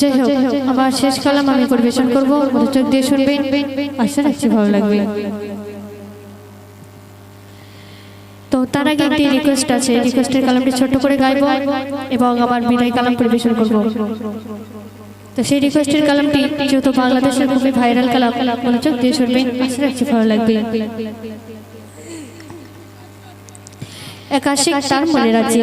যাই হোক, আমার শেষ কালাম আমি পরিবেশন করব। মনোযোগ দিয়ে শুনবেন। আশা রাখছি ভালো লাগবে। তো তার আগে একটি রিকোয়েস্ট আছে। রিকোয়েস্টের কালামটি ছোট্ট করে গাইবো এবং আমার বিদায় কালাম পরিবেশন করব। তো সেই রিকোয়েস্টের কালামটি যেহেতু বাংলাদেশের খুবই ভাইরাল কালাম মনোযোগ দিয়ে শুনবেন। আশা রাখছি ভালো লাগবে। একাশিক তার মনে রাজ্যে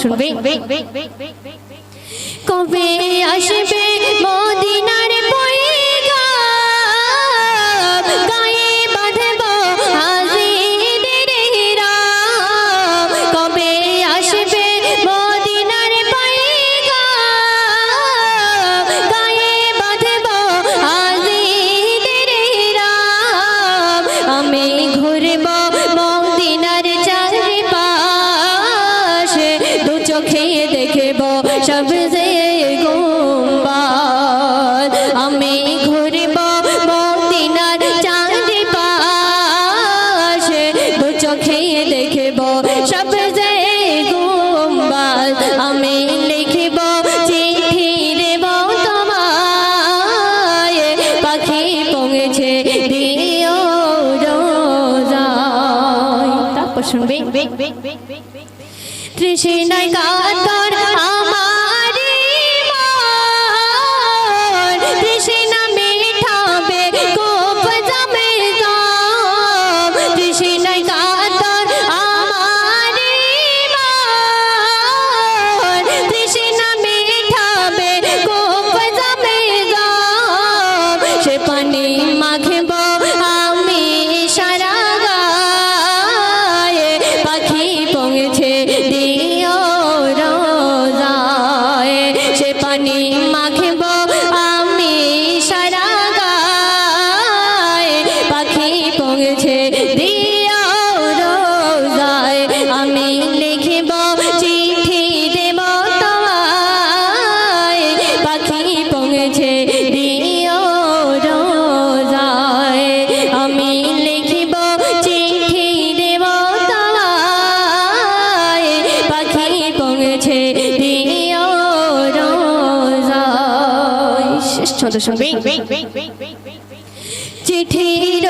শুনবে। কবে আসবে শুনবে। তৃষ্ণায় কাতর আমার ছন্দ শুনবে চিঠির